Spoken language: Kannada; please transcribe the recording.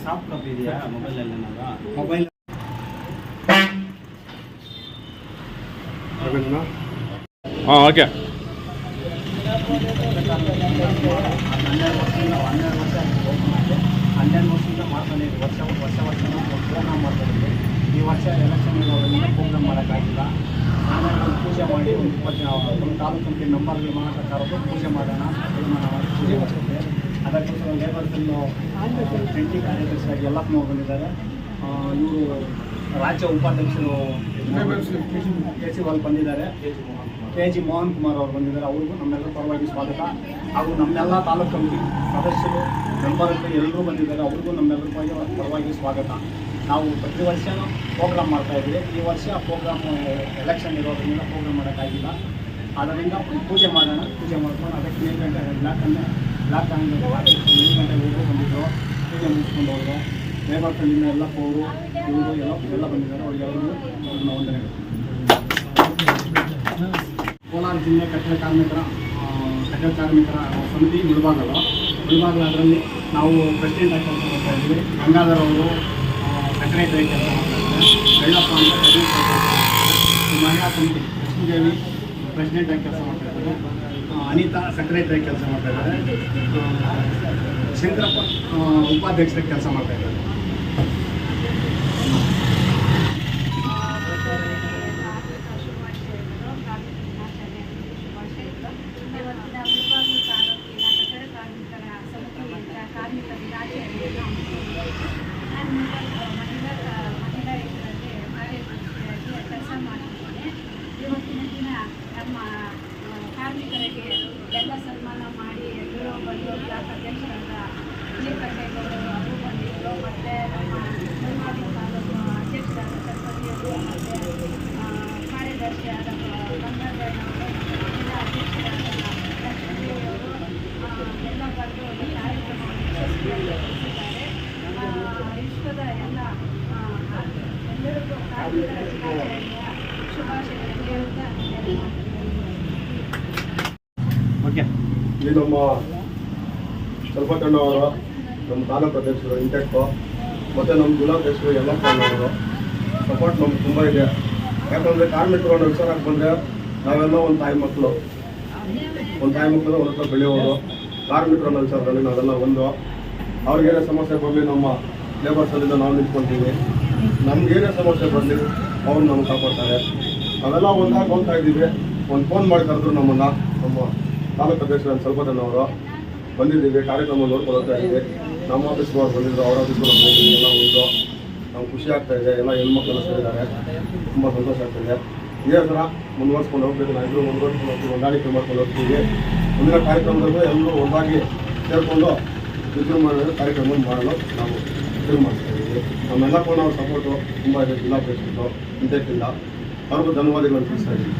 ಸಾಫ್ಟ್ ಕಾಪಿ ಇದೆಯಾ ಮೊಬೈಲಲ್ಲಿ ಏನಾದ್ರು ಮೊಬೈಲ್ ಹಾಂ ಓಕೆ ಹನ್ನೆರಡು ವರ್ಷದಿಂದ ಹನ್ನೆರಡು ವರ್ಷ ಹನ್ನೆರಡು ವರ್ಷದಿಂದ ಮಾಡ್ಕೊಂಡಿದ್ವಿ ವರ್ಷ ವರ್ಷ ವರ್ಷ ಪ್ರೋಗ್ರಾಮ್ ಮಾಡ್ಕೊಂಡಿದ್ವಿ ಈ ವರ್ಷ ಎಲೆಕ್ಷನ್ ಪ್ರೋಗ್ರಾಮ್ ಮಾಡೋಕ್ಕಾಗಿಲ್ಲ ಆಮೇಲೆ ಮಾಡಿ ಒಂದು ಇಪ್ಪತ್ತು ಒಂದು ತಾಲೂಕು ನಂಬರ್ಗೆ ಪೂಜೆ ಮಾಡೋಣ ಪೂಜೆ ಮಾಡ್ತೇವೆ. ಅದಕ್ಕೋಸ್ಕರ ಲೇಬರ್ಸನ್ನು ಜಂಟಿ ಕಾರ್ಯದರ್ಶಿಯಾಗಿ ಯಲ್ಲಪ್ಪನವ್ರು ಬಂದಿದ್ದಾರೆ. ಇವರು ರಾಜ್ಯ ಉಪಾಧ್ಯಕ್ಷರು ಕೇಸಿವಾಲ್ ಬಂದಿದ್ದಾರೆ. ಕೆ ಜಿ ಮೋಹನ್ ಕುಮಾರ್ ಅವರು ಬಂದಿದ್ದಾರೆ. ಅವ್ರಿಗೂ ನಮ್ಮೆಲ್ಲರ ಪರವಾಗಿ ಸ್ವಾಗತ. ಹಾಗೂ ನಮ್ಮೆಲ್ಲ ತಾಲೂಕು ಕಮಿಟಿ ಸದಸ್ಯರು ಮೆಂಬರ್ಗಳು ಎಲ್ಲರೂ ಬಂದಿದ್ದಾರೆ. ಅವ್ರಿಗೂ ನಮ್ಮೆಲ್ಲರ ಪರವಾಗಿ ಸ್ವಾಗತ. ನಾವು ಪ್ರತಿ ವರ್ಷನೂ ಪ್ರೋಗ್ರಾಮ್ ಮಾಡ್ತಾ ಇದ್ವಿ ಈ ವರ್ಷ ಪ್ರೋಗ್ರಾಮ್ ಎಲೆಕ್ಷನ್ ಇರೋದ್ರಿಂದ ಪ್ರೋಗ್ರಾಮ್ ಮಾಡೋಕ್ಕಾಗಿಲ್ಲ. ಆದ್ದರಿಂದ ಪೂಜೆ ಮಾಡೋಣ, ಪೂಜೆ ಮಾಡ್ಕೊಂಡು ಅದಕ್ಕೆ ನೀರು ಗಂಟೆ ಬ್ಲ್ಯಾಕನ್ನೇ ಬ್ಲ್ಯಾಕ್ ಹಂಗೆ ನೀರು ಗಂಟೆ ಹೋಗಿ ಬಂದಿದ್ದರು ಪೂಜೆ ಮುಗಿಸ್ಕೊಂಡು ಹೋದರು ಲೇಬರ್ ಕಲ್ಲಿಂದ ಎಲ್ಲ ಪೋರು ಇವರು ಎಲ್ಲ ಎಲ್ಲ ಬಂದಿದ್ದಾರೆ. ಅವ್ರಿಗೆ ನನ್ನ ವಂದನೆಗಳು ಕೋಲಾರ ಜಿಲ್ಲೆ ಕಟ್ಟಡ ಕಾರ್ಮಿಕರ ಕಟ್ಟಡ ಕಾರ್ಮಿಕರ ಸಮಿತಿ ಮುಳುಬಾಗಲು. ಮುಳುಬಾಗಲು ಅದರಲ್ಲಿ ನಾವು ಪ್ರೆಸಿಡೆಂಟ್ ಆಗಿ ಕೆಲಸ ಮಾಡ್ತಾ ಇದ್ದೀವಿ. ಗಂಗಾಧರ್ ಅವರು ಕೆಲಸ ಮಾಡ್ತಾ ಇದ್ದಾರೆ ಬೆಳ್ಳಪ್ಪ ಅಂತ ಕೆಲಸ ಮಾಡ್ತಾ ಮಹಿಳಾ ಸಮಿತಿ ಪ್ರೆಸಿಡೆಂಟ್ ಆಗಿ ಕೆಲಸ ಮಾಡ್ತಾ ಇದ್ದಾರೆ. ಅನಿತಾ ಸೆಕ್ರೆಟರಿ ಕೆಲಸ ಮಾಡ್ತಾಯಿದ್ದಾರೆ ಶಂಕರಪ್ಪ ಉಪಾಧ್ಯಕ್ಷರಾಗಿ ಕೆಲಸ ಮಾಡ್ತಾ ಕಾರ್ಮಿಕರಿಗೆ ಎಲ್ಲ ಸನ್ಮಾನ ಮಾಡಿ ಎಲ್ಲರೂ ಬಂದು ಬ್ಲಾಕ್ ಅಧ್ಯಕ್ಷರಾದ ವಿಜಯ ಕಟ್ಟೇಗೌಡರು ಅವರು ಬಂದಿದ್ದರು ಮತ್ತು ನಮ್ಮ ಧರ್ಮಾದಿ ತಾಲೂಕು ಅಧ್ಯಕ್ಷರಾದ ಸರಸ್ವತಿಯವರು ಮತ್ತು ಕಾರ್ಯದರ್ಶಿಯಾದ ಗಂಗಾಧರನವರು ಜಿಲ್ಲಾ ಅಧ್ಯಕ್ಷರಾದ ಲಕ್ಷ್ಮೀದೇವಿಯವರು ಎಲ್ಲ ಬಂದು ಈ ಕಾರ್ಯಕ್ರಮವನ್ನು ಯಶಸ್ವಿಯಾಗಿ ನಡೆಸಿದ್ದಾರೆ. ವಿಶ್ವದ ಎಲ್ಲ ಎಲ್ಲರಿಗೂ ಕಾರ್ಮಿಕರ ದಿನಾಚರಣೆಯ ಶುಭಾಶಯಗಳನ್ನು ಹೇಳುತ್ತಾ ಇಲ್ಲಿ ನಮ್ಮ ಅವರು ನಮ್ಮ ತಾಲೂಕು ಅಧ್ಯಕ್ಷರು ಇಂಟೆಕ್ಟು ಮತ್ತು ನಮ್ಮ ಜಿಲ್ಲಾಧ್ಯಕ್ಷರು ಎಲ್ಲ ಅವರು ಸಪೋರ್ಟ್ ನಮ್ಗೆ ತುಂಬ ಇದೆ. ಯಾಕಂದರೆ ಕಾರ್ಮಿಕರು ವಿಚಾರಕ್ಕೆ ಬಂದರೆ ನಾವೆಲ್ಲ ಒಂದು ತಾಯಿ ಮಕ್ಕಳು ಒಂದು ತಾಯಿ ಮಕ್ಕಳು ಅವ್ರ ಹತ್ರ ಬೆಳೆಯೋರು. ಕಾರ್ಮಿಕರು ವಿಚಾರದಲ್ಲಿ ನಾವೆಲ್ಲ ಒಂದು. ಅವ್ರಿಗೇನೇ ಸಮಸ್ಯೆ ಬರಲಿ ನಮ್ಮ ಲೇಬರ್ಸಲ್ಲಿಂದ ನಾವು ನಿಂತ್ಕೊಳ್ತೀವಿ ನಮ್ಗೇನೇ ಸಮಸ್ಯೆ ಬರಲಿ ಅವ್ರು ನಮ್ಗೆ ಕಾಪಾಡ್ತಾರೆ. ನಾವೆಲ್ಲ ಒಂದಾಗಿ ಹೋಗ್ತಾ ಇದ್ದೀವಿ. ಒಂದು ಫೋನ್ ಮಾಡಿ ಕರೆದ್ರು ನಮ್ಮನ್ನು. ನಮ್ಮ ತಾಲೂಕು ಅಧ್ಯಕ್ಷರು ಸ್ವಲ್ಪದನ್ನವರು ಬಂದಿದ್ದೀವಿ, ಕಾರ್ಯಕ್ರಮ ನೋಡ್ಕೊಳ್ತಾ ಇದ್ದೀವಿ. ನಮ್ಮ ಆಫೀಸ್ಗೆ ಅವ್ರು ಅವರ ಅವ್ರ ಆಫೀಸ್ಗೆ ನಮ್ಮ ಎಲ್ಲ ಉಂಟು. ನಾವು ಖುಷಿ ಆಗ್ತಾ ಇದೆ, ಎಲ್ಲ ಹೆಣ್ಮಕ್ಳೆಲ್ಲ ಸೇರಿದ್ದಾರೆ. ತುಂಬ ಸಂತೋಷ ಆಗ್ತಿದೆ ಇದೇ. ಥರ ಮುಂದುವರ್ಸ್ಕೊಂಡು ಹೋಗ್ಬೇಕು. ನಾವು ಎಲ್ಲರೂ ಮುಂದುವರ್ಸ್ಕೊಂಡು ಹೋಗ್ತೀವಿ, ಹೊಂದಾಣಿಕೆ ಮಾಡ್ಕೊಂಡು ಹೋಗ್ತೀವಿ. ಮುಂದಿನ ಕಾರ್ಯಕ್ರಮದಲ್ಲೂ ಎಲ್ಲರೂ ಒಂದಾಗಿ ಸೇರಿಕೊಂಡು ವಿಜೃಂಭಣೆ ಕಾರ್ಯಕ್ರಮ ಮಾಡಲು ನಾವು ಮಾಡ್ತಾ ಇದ್ದೀವಿ. ನಮ್ಮೆಲ್ಲ ಕೂಡ ಅವ್ರ ಸಪೋರ್ಟು ತುಂಬ ಇದೆ. ಜಿಲ್ಲಾ ಪರಿಷತ್ತು ಇದಕ್ಕಿಲ್ಲ ಅವ್ರಿಗೂ ಧನ್ಯವಾದಗಳನ್ನು ತಿಳಿಸ್ತಾ ಇದ್ದೀವಿ